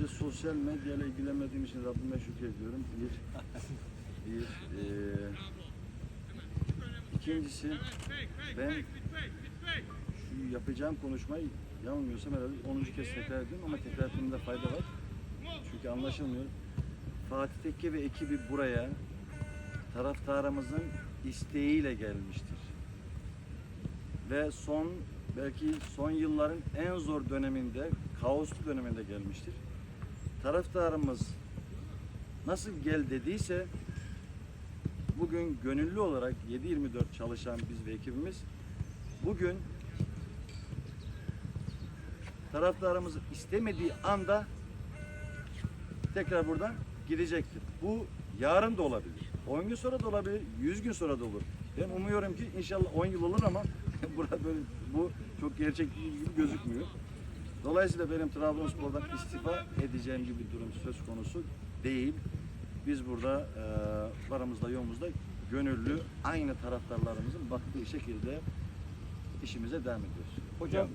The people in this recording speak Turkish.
önce sosyal medyayla ilgilenmediğim için Rabbime şükrediyorum. Bir, bir, eee ikincisi ben şu yapacağım konuşmayı yanılmıyorsam herhalde 10. kez tekrar ediyorum ama tekrar etmemde fayda var. Çünkü anlaşılmıyor. Fatih Tekke ve ekibi buraya taraftarımızın isteğiyle gelmiştir. Ve son belki son yılların en zor döneminde, kaoslu döneminde gelmiştir. Taraftarımız nasıl gel dediyse bugün gönüllü olarak 7-24 çalışan biz ve ekibimiz bugün taraftarımız istemediği anda tekrar buradan gidecektir. Bu yarın da olabilir. 10 gün sonra da olabilir, 100 gün sonra da olur. Ben umuyorum ki inşallah 10 yıl olur ama burada böyle bu çok gerçek gibi gözükmüyor. Dolayısıyla benim Trabzonspor'dan istifa edeceğim gibi bir durum söz konusu değil. Biz burada e, varamızda yoğumuzda gönüllü aynı taraftarlarımızın baktığı şekilde işimize devam ediyoruz. Hocam